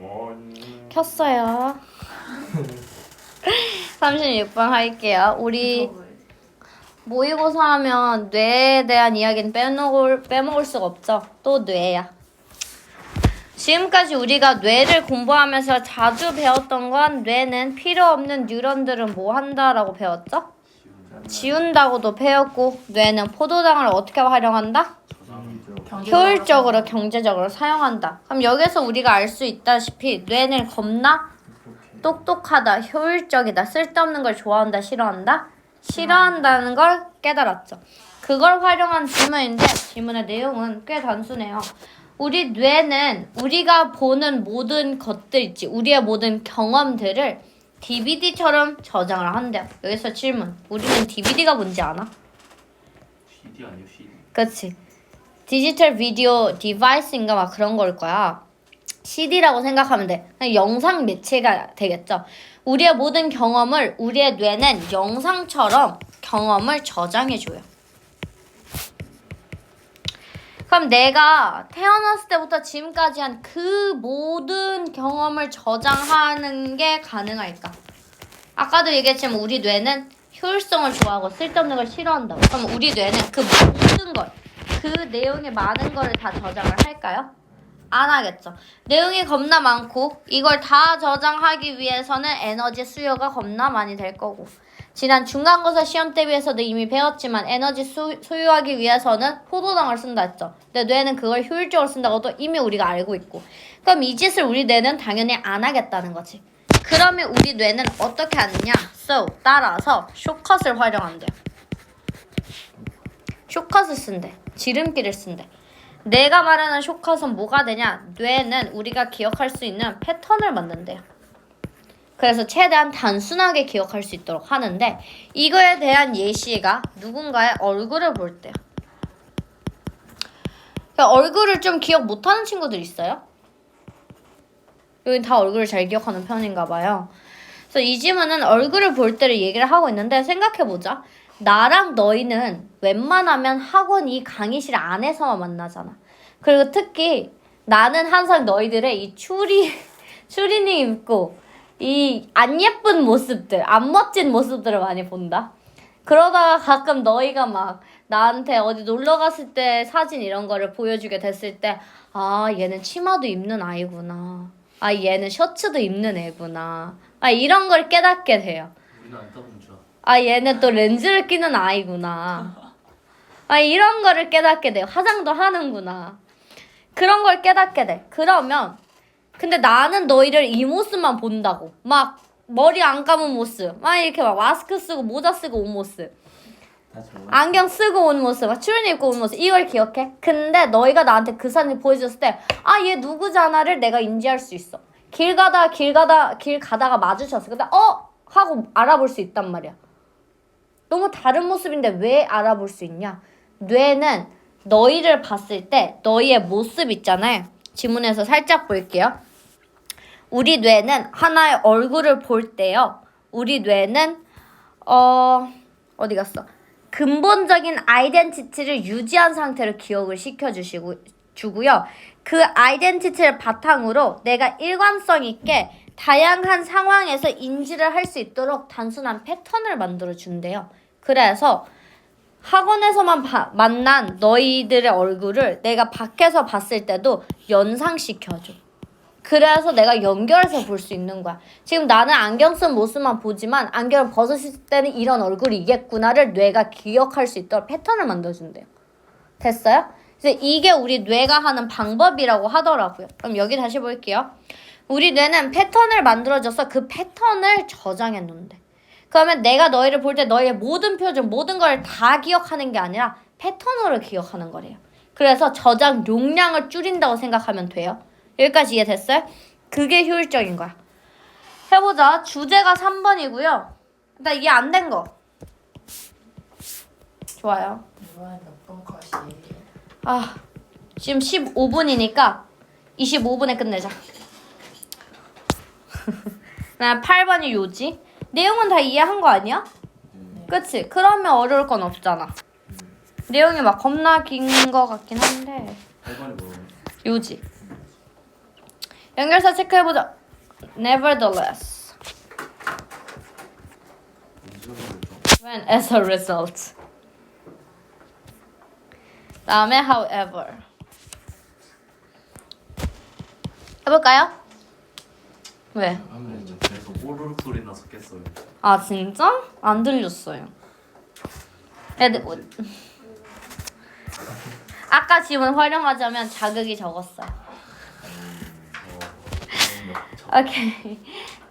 원. 켰어요. 36번 할게요. 우리 모의고사 하면 뇌에 대한 이야기는 빼먹을, 빼먹을 수가 없죠. 또 뇌야. 지금까지 우리가 뇌를 공부하면서 자주 배웠던 건 뇌는 필요 없는 뉴런들은 뭐 한다라고 배웠죠? 지운다고도 배웠고 뇌는 포도당을 어떻게 활용한다? 효율적으로 경제적으로 사용한다. 그럼 여기서 우리가 알 수 있다시피 뇌는 겁나 똑똑하다, 효율적이다, 쓸데없는 걸 좋아한다, 싫어한다? 싫어한다는 걸 깨달았죠. 그걸 활용한 질문인데 질문의 내용은 꽤 단순해요. 우리 뇌는 우리가 보는 모든 것들 있지, 우리의 모든 경험들을 DVD처럼 저장을 한대요. 여기서 질문. 우리는 DVD가 뭔지 아나? CD 아니요 CD. 그치. 디지털 비디오 디바이스인가 막 그런 걸 거야. CD라고 생각하면 돼. 그냥 영상 매체가 되겠죠. 우리의 모든 경험을 우리의 뇌는 영상처럼 경험을 저장해줘요. 그럼 내가 태어났을 때부터 지금까지 한 그 모든 경험을 저장하는 게 가능할까? 아까도 얘기했지만 우리 뇌는 효율성을 좋아하고 쓸데없는 걸 싫어한다고. 그럼 우리 뇌는 그 모든 걸, 그 내용의 많은 거를 다 저장을 할까요? 안 하겠죠. 내용이 겁나 많고 이걸 다 저장하기 위해서는 에너지 수요가 겁나 많이 될 거고 지난 중간고사 시험 대비해서도 이미 배웠지만 에너지 수, 소유하기 위해서는 포도당을 쓴다 했죠. 근데 뇌는 그걸 효율적으로 쓴다고도 이미 우리가 알고 있고 그럼 이 짓을 우리 뇌는 당연히 안 하겠다는 거지. 그러면 우리 뇌는 어떻게 하느냐? So 따라서 쇼컷을 활용한대요. 쇼컷을 쓴대. 지름길을 쓴대. 내가 말하는 쇼컷은 뭐가 되냐? 뇌는 우리가 기억할 수 있는 패턴을 만든대요. 그래서 최대한 단순하게 기억할 수 있도록 하는데 이거에 대한 예시가 누군가의 얼굴을 볼 때요. 그러니까 얼굴을 좀 기억 못하는 친구들 있어요? 여기 다 얼굴을 잘 기억하는 편인가 봐요. 그래서 이 질문은 얼굴을 볼 때를 얘기를 하고 있는데 생각해보자. 나랑 너희는 웬만하면 학원 이 강의실 안에서만 만나잖아. 그리고 특히 나는 항상 너희들의 이 추리, 추리닝 입고 이 안 예쁜 모습들, 안 멋진 모습들을 많이 본다. 그러다가 가끔 너희가 막 나한테 어디 놀러 갔을 때 사진 이런 거를 보여주게 됐을 때, 아, 얘는 치마도 입는 아이구나. 아, 얘는 셔츠도 입는 애구나. 아, 이런 걸 깨닫게 돼요. 우리는 안. 아 얘는 또 렌즈를 끼는 아이구나. 아 이런 거를 깨닫게 돼. 화장도 하는구나. 그런 걸 깨닫게 돼. 그러면 근데 나는 너희를 이 모습만 본다고. 막 머리 안 감은 모습. 막 이렇게 막 마스크 쓰고 모자 쓰고 온 모습. 안경 쓰고 온 모습, 막 추리닝 입고 온 모습 이걸 기억해. 근데 너희가 나한테 그 사진 보여줬을 때, 아 얘 누구잖아를 내가 인지할 수 있어. 길 가다 길 가다 길 가다가 마주쳤어. 근데 어 하고 알아볼 수 있단 말이야. 너무 다른 모습인데 왜 알아볼 수 있냐? 뇌는 너희를 봤을 때 너희의 모습 있잖아요. 지문에서 살짝 볼게요. 우리 뇌는 하나의 얼굴을 볼 때요. 우리 뇌는 어 어디 갔어? 근본적인 아이덴티티를 유지한 상태로 기억을 시켜 주시고 주고요. 그 아이덴티티를 바탕으로 내가 일관성 있게 다양한 상황에서 인지를 할 수 있도록 단순한 패턴을 만들어 준대요. 그래서 학원에서만 바- 만난 너희들의 얼굴을 내가 밖에서 봤을 때도 연상시켜줘. 그래서 내가 연결해서 볼 수 있는 거야. 지금 나는 안경 쓴 모습만 보지만 안경을 벗었을 때는 이런 얼굴이겠구나를 뇌가 기억할 수 있도록 패턴을 만들어준대요. 됐어요? 그래서 이게 우리 뇌가 하는 방법이라고 하더라고요. 그럼 여기 다시 볼게요. 우리 뇌는 패턴을 만들어줘서 그 패턴을 저장해 놓는데. 그러면 내가 너희를 볼 때 너희의 모든 표정, 모든 걸 다 기억하는 게 아니라 패턴으로 기억하는 거래요. 그래서 저장 용량을 줄인다고 생각하면 돼요. 여기까지 이해됐어요? 그게 효율적인 거야. 해보자. 주제가 3번이고요. 일단 이해 안 된 거. 좋아요. 아, 지금 15분이니까 25분에 끝내자. 나 8번이 요지. 내용은 다 이해한 거 아니야? 그치? 그러면 어려울 건 없잖아. 내용이 막 겁나 긴 거 같긴 한데. 8번이 뭐예요? 요지. 연결사 체크해보자. Nevertheless, when as a result. 다음에 however. 해볼까요? 왜? 소리 나서 깼어요. 아 진짜? 안 들렸어요. 애들 뭐- 아까 지문 활용하자면 자극이 적었어요. 어, 오케이.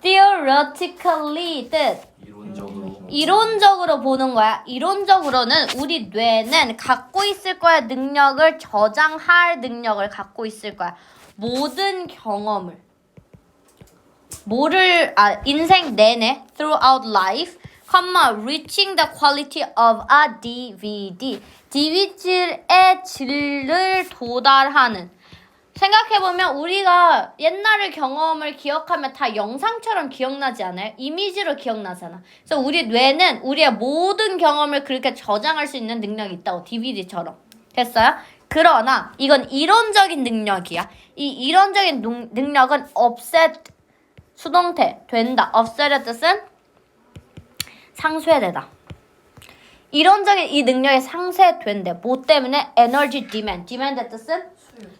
Theoretically 뜻 이론적으로 이론적으로 보는 거야. 이론적으로는 우리 뇌는 갖고 있을 거야 능력을 저장할 능력을 갖고 있을 거야. 모든 경험을 뭐를 아 인생 내내 throughout life, comma reaching the quality of a DVD. DVD의 질을 도달하는 생각해보면 우리가 옛날의 경험을 기억하면 다 영상처럼 기억나지 않아요? 이미지로 기억나잖아. 그래서 우리 뇌는 우리의 모든 경험을 그렇게 저장할 수 있는 능력이 있다고 DVD처럼. 됐어요? 그러나 이건 이론적인 능력이야. 이 이론적인 능- 능력은 offset 수동태 된다. offset의 뜻은 상쇄되다. 이론적인 이 능력이 상쇄된대. 뭐 때문에? 에너지 디맨. 디맨의 뜻은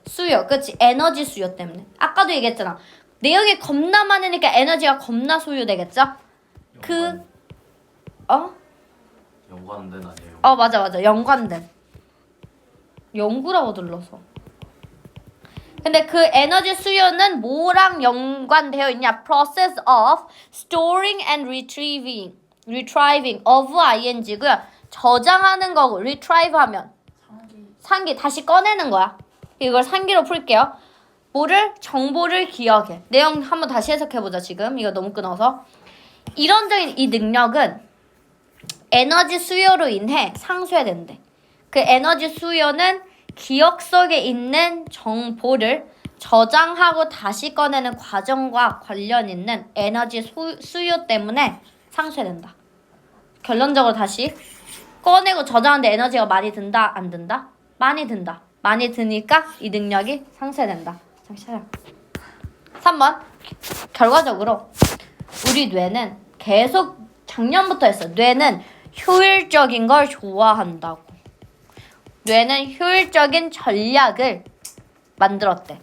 수요. 그치? 에너지 수요 때문에. 아까도 얘기했잖아. 내용이 겁나 많으니까 에너지가 겁나 소요되겠죠? 그, 어? 연관된 아니에요. 어, 맞아, 맞아. 연관된. 연구라고 들러서. 근데 그 에너지 수요는 뭐랑 연관되어 있냐? Process of storing and retrieving, retrieving of ing고요. 저장하는 거고 retrieve 하면 상기. 상기 다시 꺼내는 거야. 이걸 상기로 풀게요. 뭐를 정보를 기억해. 내용 한번 다시 해석해 보자 지금. 이거 너무 끊어서. 이론적인 이 능력은 에너지 수요로 인해 상쇄된대. 그 에너지 수요는 기억 속에 있는 정보를 저장하고 다시 꺼내는 과정과 관련 있는 에너지 수, 수요 때문에 상쇄된다. 결론적으로 다시 꺼내고 저장하는데 에너지가 많이 든다 안 든다? 많이 든다. 많이 드니까 이 능력이 상쇄된다. 잠시 차려. 3번 결과적으로 우리 뇌는 계속 작년부터 했어. 뇌는 효율적인 걸 좋아한다고. 뇌는 효율적인 전략을 만들었대.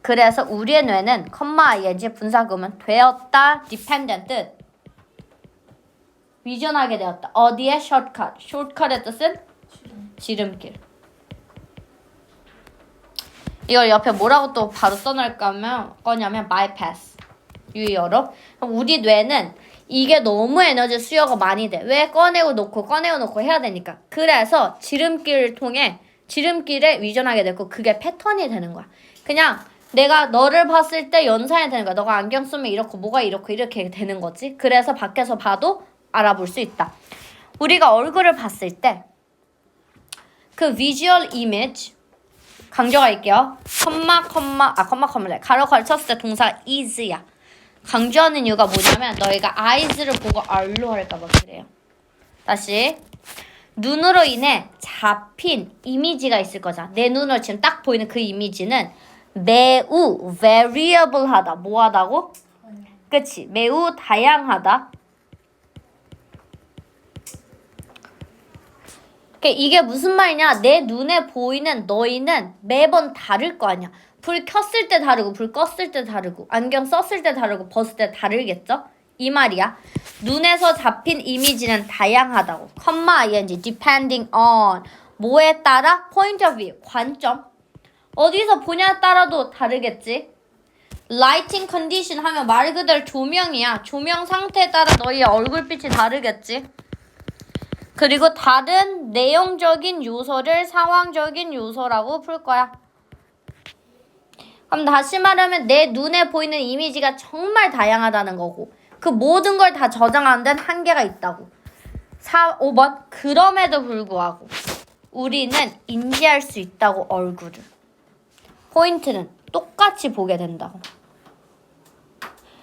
그래서 우리의 뇌는 컴마 ing 분사구문 되었다 dependent 위전하게 되었다. 어디에 숏컷? 숏컷의 뜻은. 지름길. 이걸 옆에 뭐라고 또 바로 써놓을 거면 거냐면 bypass. 유의어로. 우리 뇌는 이게 너무 에너지 수요가 많이 돼. 왜 꺼내고 놓고 꺼내고 놓고 해야 되니까. 그래서 지름길을 통해 지름길에 위전하게 됐고 그게 패턴이 되는 거야. 그냥 내가 너를 봤을 때 연상이 되는 거야. 너가 안경 쓰면 이렇고 뭐가 이렇고 이렇게 되는 거지. 그래서 밖에서 봐도 알아볼 수 있다. 우리가 얼굴을 봤을 때그 visual image 강조할게요. 컴마 컴마 아 컴마 컴마래 가로 걸쳤을 때 동사 is야. 강조하는 이유가 뭐냐면 너희가 eyes를 보고 알로 할까봐 그래요. 다시 눈으로 인해 잡힌 이미지가 있을 거잖아. 내 눈으로 지금 딱 보이는 그 이미지는 매우 variable하다. 뭐하다고? 그치? 매우 다양하다. 그러니까 이게 무슨 말이냐? 내 눈에 보이는 너희는 매번 다를 거 아니야. 불 켰을 때 다르고 불 껐을 때 다르고 안경 썼을 때 다르고 벗을 때 다르겠죠? 이 말이야. 눈에서 잡힌 이미지는 다양하다고. 컴마 ing depending on 뭐에 따라 point of view 관점 어디서 보냐에 따라도 다르겠지. lighting condition 하면 말 그대로 조명이야. 조명 상태에 따라 너희의 얼굴빛이 다르겠지. 그리고 다른 내용적인 요소를 상황적인 요소라고 풀 거야. 그럼 다시 말하면 내 눈에 보이는 이미지가 정말 다양하다는 거고 그 모든 걸 다 저장하는 데는 한계가 있다고. 4, 5번 그럼에도 불구하고 우리는 인지할 수 있다고 얼굴을. 포인트는 똑같이 보게 된다고.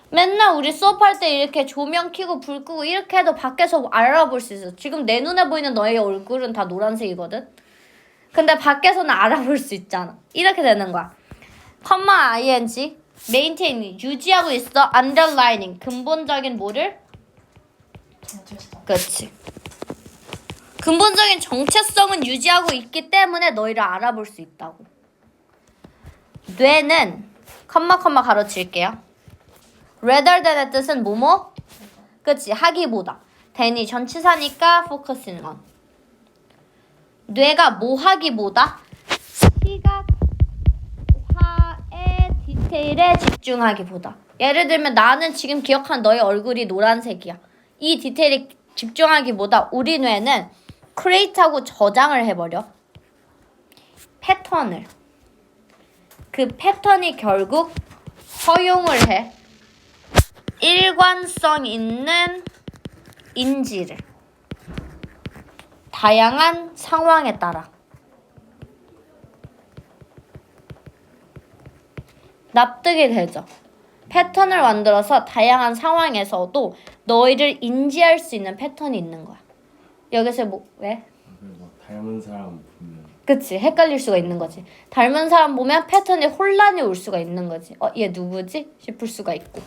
맨날 우리 수업할 때 이렇게 조명 켜고 불 끄고 이렇게 해도 밖에서 알아볼 수 있어. 지금 내 눈에 보이는 너의 얼굴은 다 노란색이거든. 근데 밖에서는 알아볼 수 있잖아. 이렇게 되는 거야. 컴마 ing maintain 유지하고 있어. underlining 근본적인 뭐를? 그렇지. 근본적인 정체성은 유지하고 있기 때문에 너희를 알아볼 수 있다고. 뇌는 컴마 컴마 가로칠게요. rather than의 뜻은 뭐뭐? 그치 하기보다. than이 전치사니까 focusing on. 뇌가 뭐 하기보다 디테일에 집중하기보다. 예를 들면 나는 지금 기억한 너의 얼굴이 노란색이야. 이 디테일에 집중하기보다 우리 뇌는 크리에이트하고 저장을 해버려. 패턴을. 그 패턴이 결국 허용을 해. 일관성 있는 인지를. 다양한 상황에 따라. 납득이 되죠. 패턴을 만들어서 다양한 상황에서도 너희를 인지할 수 있는 패턴이 있는 거야. 여기서 뭐 왜? 뭐 닮은 사람 보면 그치 헷갈릴 수가 있는 거지. 닮은 사람 보면 패턴에 혼란이 올 수가 있는 거지. 어 얘 누구지? 싶을 수가 있고.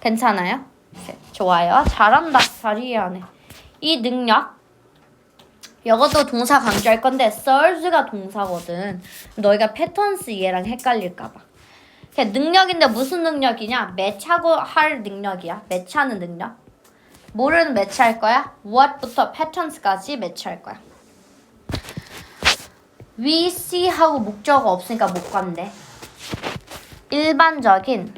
괜찮아요? 네, 좋아요. 잘한다. 잘 이해하네. 이 능력 이것도 동사 강조할 건데 serves가 동사거든. 너희가 패턴스 이해랑 헷갈릴까 봐. 그냥 능력인데 무슨 능력이냐? 매치하고 할 능력이야. 매치하는 능력. 뭐를 매치할 거야? what부터 patterns까지 매치할 거야. we see 하고 목적어 없으니까 못 간대. 일반적인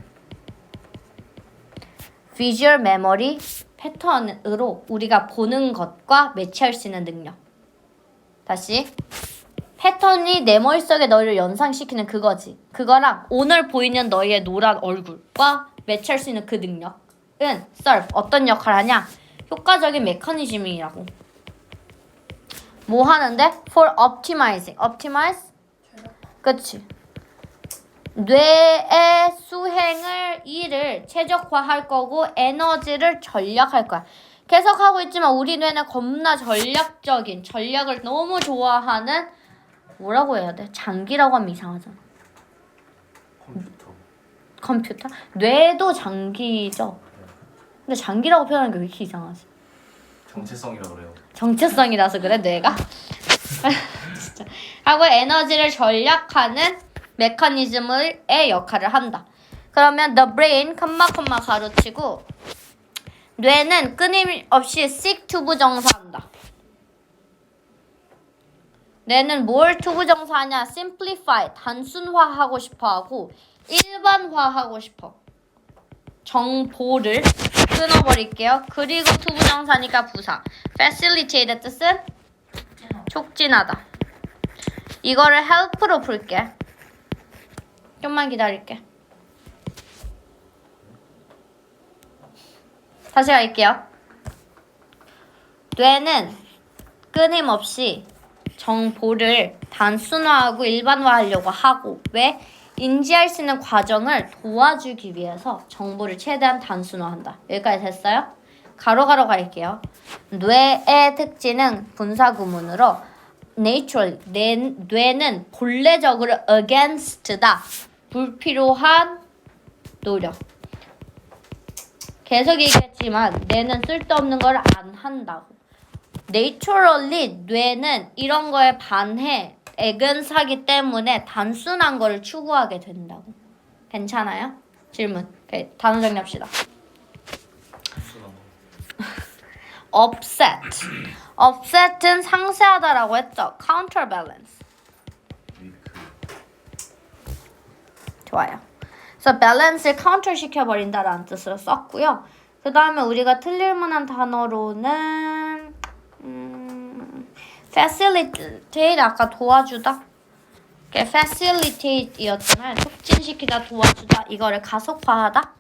visual memory 패턴으로 우리가 보는 것과 매치할 수 있는 능력. 다시 패턴이 내 머릿속에 너희를 연상시키는 그거지. 그거랑 오늘 보이는 너희의 노란 얼굴과 매치할 수 있는 그 능력은 serve 어떤 역할을 하냐? 효과적인 메커니즘이라고. 뭐 하는데? For optimizing. optimize? 그치. 뇌의 수행을 일을 최적화할 거고 에너지를 전략할 거야. 계속 하고 있지만 우리 뇌는 겁나 전략적인 전략을 너무 좋아하는 뭐라고 해야 돼? 장기라고 하면 이상하잖아. 컴퓨터. 컴퓨터? 뇌도 장기죠. 근데 장기라고 표현하는 게 왜 이렇게 이상하지? 정체성이라 그래요. 정체성이라서 그래 뇌가 진짜 하고 에너지를 전략하는 메커니즘의 역할을 한다. 그러면 the brain 컴마 컴마 가로치고 뇌는 끊임없이 seek to 부정사한다. 뇌는 뭘 to 부정사하냐? simplify 단순화하고 싶어하고 일반화하고 싶어. 정보를 끊어버릴게요. 그리고 to 부정사니까 부사. facilitate의 뜻은 촉진하다. 이거를 help로 풀게. 좀만 기다릴게. 다시 갈게요. 뇌는 끊임없이 정보를 단순화하고 일반화하려고 하고 왜? 인지할 수 있는 과정을 도와주기 위해서 정보를 최대한 단순화한다. 여기까지 됐어요? 가로가로 갈게요. 뇌의 특징은 분사 구문으로 natural 뇌, 뇌는 본래적으로 against다. 불필요한 노력. 계속 얘기했지만 뇌는 쓸데없는 걸 안 한다고. Naturally 뇌는 이런 거에 반해 애근사기 때문에 단순한 거를 추구하게 된다고. 괜찮아요? 질문. 오케이, 단어 정리합시다. upset. upset은 상쇄하다라고 했죠. counterbalance. 좋아요. 그래서 balance를 counter 시켜버린다라는 뜻으로 썼고요. 그 다음에 우리가 틀릴 만한 단어로는 음, facilitate 아까 도와주다. 이게 facilitate이었잖아요. 촉진시키다, 도와주다. 이거를 가속화하다.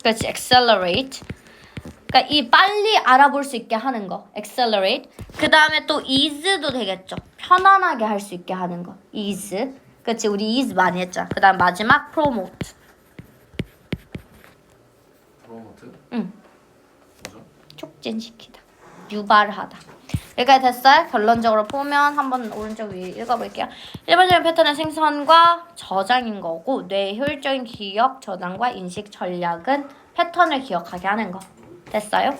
그렇지, accelerate. 그러니까 이 빨리 알아볼 수 있게 하는 거, accelerate. 그 다음에 또 ease도 되겠죠. 편안하게 할 수 있게 하는 거, ease. 그렇지, 우리 ease 많이 했잖아. 그 다음 마지막 promote. 프로모트? 응. 촉진시키다. 유발하다. 여기까지 됐어요? 결론적으로 보면 한번 오른쪽 위에 읽어볼게요. 일반적인 패턴의 생성과 저장인 거고 뇌의 효율적인 기억 저장과 인식 전략은 패턴을 기억하게 하는 거. 됐어요?